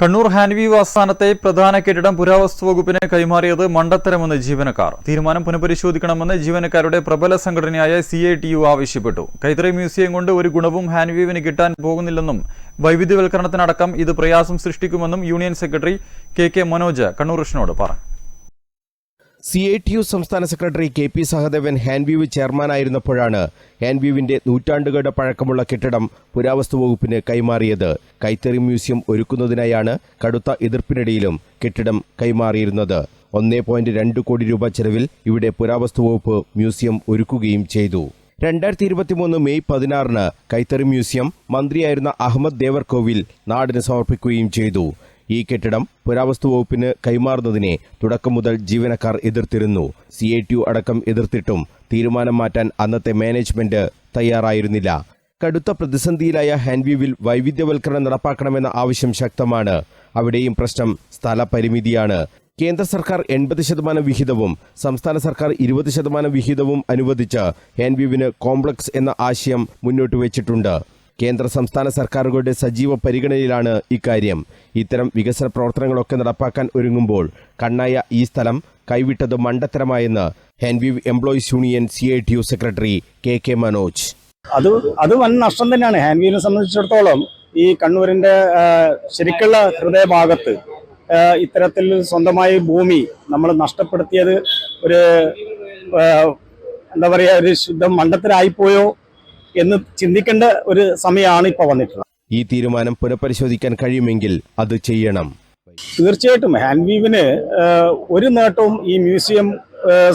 കണ്ണൂർ ഹാൻവി ആസ്ഥാനത്തെ പ്രധാന കെട്ടിടം പുരാവസ്തു വകുപ്പിന് കൈമാറിയത് മണ്ടത്തരമെന്ന് ജീവനക്കാർ. തീരുമാനം പുനഃപരിശോധിക്കണമെന്ന് ജീവനക്കാരുടെ പ്രബല സംഘടനയായ സി ഐ ടി യു ആവശ്യപ്പെട്ടു. കൈത്തറി മ്യൂസിയം കൊണ്ട് ഒരു ഗുണവും ഹാൻവീവിന് കിട്ടാൻ പോകുന്നില്ലെന്നും വൈവിധ്യവൽക്കരണത്തിനടക്കം ഇത് പ്രയാസം സൃഷ്ടിക്കുമെന്നും union secretary K K Manoj Kannur കൃഷ്ണനോട് പറഞ്ഞു. സി ഐ ടി യു സംസ്ഥാന secretary K P Sahadevan Hanveev ചെയർമാനായിരുന്നപ്പോഴാണ് ഹാൻവ്യൂവിന്റെ നൂറ്റാണ്ടുകളുടെ പഴക്കമുള്ള കെട്ടിടം പുരാവസ്തു വകുപ്പിന് കൈമാറിയത്. കൈത്തറി മ്യൂസിയം ഒരുക്കുന്നതിനായാണ് കടുത്ത എതിർപ്പിനിടയിലും കെട്ടിടം കൈമാറിയിരുന്നത്. ഒന്നേ പോയിന്റ് രണ്ട് കോടി രൂപ ചെലവിൽ ഇവിടെ പുരാവസ്തു വകുപ്പ് മ്യൂസിയം ഒരുക്കുകയും ചെയ്തു. രണ്ടായിരത്തി ഇരുപത്തിമൂന്ന് മെയ് പതിനാറിന് കൈത്തറി മ്യൂസിയം മന്ത്രിയായിരുന്ന അഹമ്മദ് ദേവർകോവിൽ നാടിന് സമർപ്പിക്കുകയും ചെയ്തു. ഈ കെട്ടിടം പുരാവസ്തു വകുപ്പിന് കൈമാറുന്നതിനെ തുടക്കം മുതൽ ജീവനക്കാർ എതിർത്തിരുന്നു. സി അടക്കം എതിർത്തിട്ടും തീരുമാനം മാറ്റാൻ അന്നത്തെ മാനേജ്മെന്റ് തയ്യാറായിരുന്നില്ല. കടുത്ത പ്രതിസന്ധിയിലായ ഹാൻഡ്വ്യൂവിൽ വൈവിധ്യവൽക്കരണം നടപ്പാക്കണമെന്ന ആവശ്യം ശക്തമാണ്. അവിടെയും പ്രശ്നം സ്ഥലപരിമിതിയാണ്. കേന്ദ്ര സർക്കാർ എൺപത് ശതമാനം വിഹിതവും സംസ്ഥാന സർക്കാർ ഇരുപത് ശതമാനം വിഹിതവും അനുവദിച്ച് ഹാൻഡ്വ്യൂവിന് കോംപ്ലക്സ് എന്ന ആശയം മുന്നോട്ട് വെച്ചിട്ടുണ്ട്. കേന്ദ്ര സംസ്ഥാന സർക്കാരുകളുടെ സജീവ പരിഗണനയിലാണ് ഇക്കാര്യം. ഇത്തരം വികസന പ്രവർത്തനങ്ങളൊക്കെ നടപ്പാക്കാൻ ഒരുങ്ങുമ്പോൾ കണ്ണായ ഈ സ്ഥലം കൈവിട്ടത് മണ്ടത്തരമായെന്ന് Hanveev employees union C I T U secretary K K Manoj. അത് അത് വൻ നഷ്ടം തന്നെയാണ്. ഹാൻവീലിനെ സംബന്ധിച്ചിടത്തോളം ഈ കണ്ണൂരിന്റെ ശരിക്കുള്ള ഹൃദയഭാഗത്ത് ഇത്തരത്തിൽ സ്വന്തമായി ഭൂമി നമ്മൾ നഷ്ടപ്പെടുത്തിയത് ഒരു എന്താ പറയുക ഒരു ശുദ്ധം മണ്ടത്തിലായിപ്പോയോ എന്ന് ചിന്തിക്കേണ്ട ഒരു സമയമാണ് ഇപ്പൊ വന്നിട്ടുള്ളത്. ഈ തീരുമാനം പുനഃപരിശോധിക്കാൻ കഴിയുമെങ്കിൽ അത് ചെയ്യണം. തീർച്ചയായിട്ടും ഹാൻഡ് വീവിന് ഒരു നേട്ടവും ഈ മ്യൂസിയം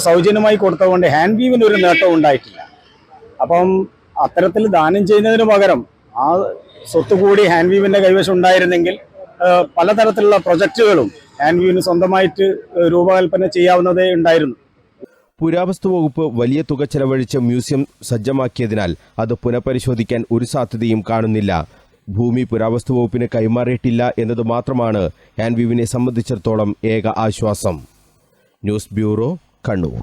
സൗജന്യമായി കൊടുത്തതുകൊണ്ട് ഹാൻഡ് വീവിന് ഒരു നേട്ടവും ഉണ്ടായിട്ടില്ല. അപ്പം അത്തരത്തിൽ ദാനം ചെയ്യുന്നതിന് പകരം ആ സ്വത്ത് കൂടി ഹാൻഡ് വീവിന്റെ കൈവശം ഉണ്ടായിരുന്നെങ്കിൽ പലതരത്തിലുള്ള പ്രൊജക്റ്റുകളും ഹാൻഡ്വീവിന് സ്വന്തമായിട്ട് രൂപകൽപ്പന ചെയ്യാവുന്നതേ ഉണ്ടായിരുന്നു. പുരാവസ്തു വകുപ്പ് വലിയ തുക ചെലവഴിച്ച് മ്യൂസിയം സജ്ജമാക്കിയതിനാൽ അത് പുനഃപരിശോധിക്കാൻ ഒരു സാധ്യതയും കാണുന്നില്ല. ഭൂമി പുരാവസ്തു വകുപ്പിന് കൈമാറിയിട്ടില്ല എന്നത് മാത്രമാണ് ഹാൻവീവിനെ സംബന്ധിച്ചിടത്തോളം ഏക ആശ്വാസം. News bureau Kannur.